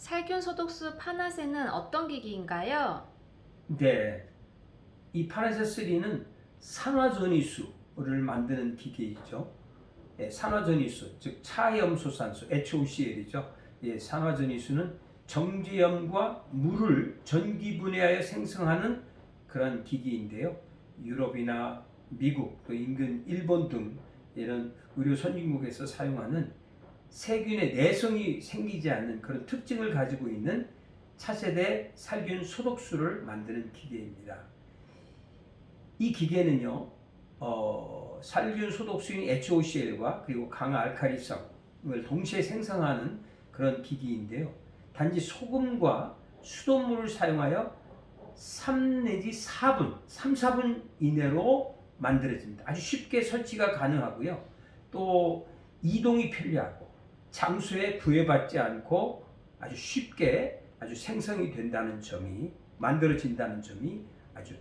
살균 소독수 파나세는 어떤 기기인가요? 네, 이 파라세스리는 산화전이수를 만드는 기계이죠. 예, 산화전이수, 즉 차염소산수 (HOCl이죠). 예, 산화전이수는 정제염과 물을 전기 분해하여 생성하는 그런 기기인데요. 유럽이나 미국, 또 인근 일본 등 이런 의료 선진국에서 사용하는 세균의 내성이 생기지 않는 그런 특징을 가지고 있는 차세대 살균 소독수를 만드는 기계입니다. 이 기계는요, 어, 살균 소독수인 HOCl과 그리고 강화 알칼리성을 동시에 생성하는 그런 기기인데요. 단지 소금과 수돗물을 사용하여 3 내지 4분, 3, 4분 이내로 만들어집니다. 아주 쉽게 설치가 가능하고요. 또 이동이 편리하고 장소에 구애받지 않고 아주 쉽게 아주 생성이 된다는 점이 만들어진다는 점이 아주.